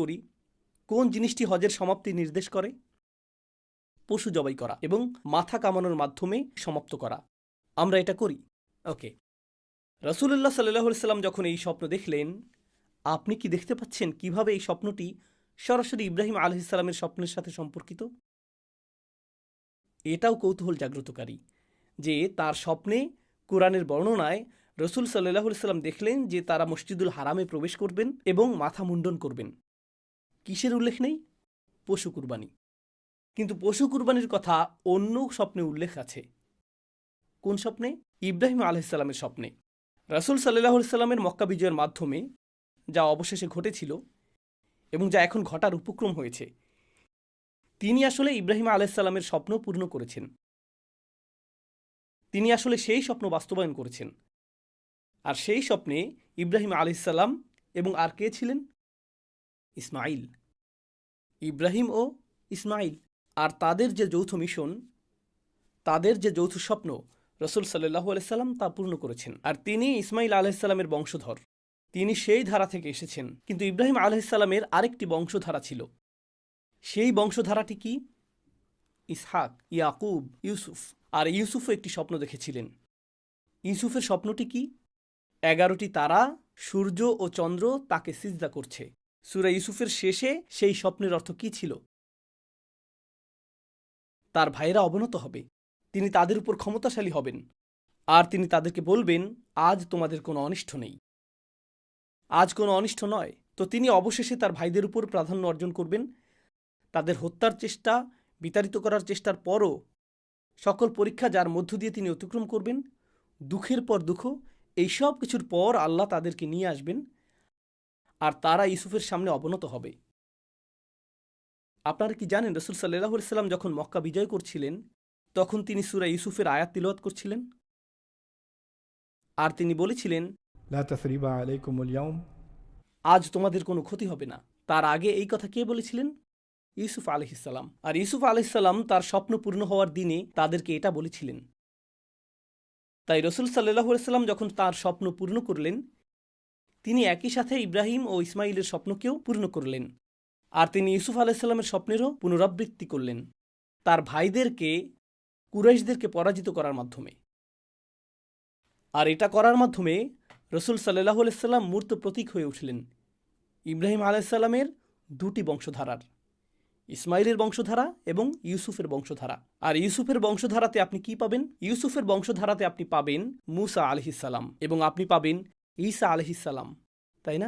করি, কোন জিনিসটি হজের সমাপ্তি নির্দেশ করে? পশু জবাই করা এবং মাথা কামানোর মাধ্যমে সমাপ্ত করা। আমরা এটা করি। ওকে রসুল্লাহ সাল্লাহ সাল্লাম যখন এই স্বপ্ন দেখলেন, আপনি কি দেখতে পাচ্ছেন কীভাবে এই স্বপ্নটি সরাসরি ইব্রাহিম আলহিসাল্লামের স্বপ্নের সাথে সম্পর্কিত? এটাও কৌতূহল জাগ্রতকারী যে তার স্বপ্নে কোরআনের বর্ণনায় রসুল সাল্লাহ সাল্লাম দেখলেন যে তারা মসজিদুল হারামে প্রবেশ করবেন এবং মাথা মুন্ডন করবেন। কিসের উল্লেখ নেই? পশু কুরবানি। কিন্তু পশু কুরবানির কথা অন্য স্বপ্নে উল্লেখ আছে। কোন স্বপ্নে? ইব্রাহিম আলহিসাল্লামের স্বপ্নে। রাসুল সাল্লাহ সাল্লামের মক্কা বিজয়ের মাধ্যমে যা অবশেষে ঘটেছিল এবং যা এখন ঘটার উপক্রম হয়েছে, তিনি আসলে ইব্রাহিম আলাইসাল্লামের স্বপ্ন পূর্ণ করেছেন। তিনি আসলে সেই স্বপ্ন বাস্তবায়ন করেছেন। আর সেই স্বপ্নে ইব্রাহিম আলাইসাল্লাম এবং আর কে ছিলেন? ইসমাইল ইব্রাহিম ও ইসমাইল আর তাদের যে যৌথ মিশন, তাদের যে যৌথ স্বপ্ন, রসুল সাল্লাহ আলাইসাল্লাম তা পূর্ণ করেছেন। আর তিনি ইসমাইল আলাইসাল্লামের বংশধর। তিনি সেই ধারা থেকে এসেছেন। কিন্তু ইব্রাহিম আলাইসাল্লামের আরেকটি বংশধারা ছিল। সেই বংশধারাটি কি? ইসহাক, ইয়াকুব, ইউসুফ। আর ইউসুফও একটি স্বপ্ন দেখেছিলেন। ইউসুফের স্বপ্নটি কি? এগারোটি তারা, সূর্য ও চন্দ্র তাকে সিজদা করছে। সুরা ইউসুফের শেষে সেই স্বপ্নের অর্থ কি ছিল? তার ভাইয়েরা অবনত হবে। তিনি তাদের উপর ক্ষমতাশালী হবেন। আর তিনি তাদেরকে বলবেন, আজ তোমাদের কোনো অনিষ্ট নেই। আজ কোনো অনিষ্ট নয়। তো তিনি অবশেষে তার ভাইদের উপর প্রাধান্য অর্জন করবেন। তাদের হত্যার চেষ্টা, বিতাড়িত করার চেষ্টার পরও সকল পরীক্ষা যার মধ্য দিয়ে তিনি অতিক্রম করবেন, দুঃখের পর দুঃখ, এই সব কিছুর পর আল্লাহ তাদেরকে নিয়ে আসবেন। আর তারা ইউসুফের সামনে অবনত হবে। আপনারা কি জানেন রসুল সাল্লাহ সাল্লাম যখন মক্কা বিজয় করছিলেন তখন তিনি সুরা ইউসুফের আয়াত তিলওয়াত করছিলেন? আর তিনি বলেছিলেন আজ তোমাদের কোনো ক্ষতি হবে না। তার আগে এই কথা কে বলেছিলেন? ইউসুফ আলহিসাল্লাম আর ইউসুফ আলহিসাল্লাম তার স্বপ্ন পূর্ণ হওয়ার দিনে তাদেরকে এটা বলেছিলেন। তাই রসুল সাল্লাহ সাল্লাম যখন তার স্বপ্ন পূর্ণ করলেন তিনি একই সাথে ইব্রাহিম ও ইসমাইলের স্বপ্নকেও পূর্ণ করলেন। আর তিনি ইউসুফ আলাইসাল্লামের স্বপ্নেরও পুনরাবৃত্তি করলেন। তার ভাইদেরকে, কুরাইশদেরকে পরাজিত করার মাধ্যমে। আর এটা করার মাধ্যমে রসুল সাল্লাহ আলাইসাল্লাম মূর্ত প্রতীক হয়ে উঠলেন। ইব্রাহিম আলাইসাল্লামের দুটি বংশধারার, ইসমাইলের বংশধারা এবং ইউসুফের বংশধারা। আর ইউসুফের বংশধারাতে আপনি কি পাবেন? ইউসুফের বংশধারাতে আপনি পাবেন মুসা আলহিসাল্লাম এবং আপনি পাবেন ঈসা আলহিসাল্লাম তাই না?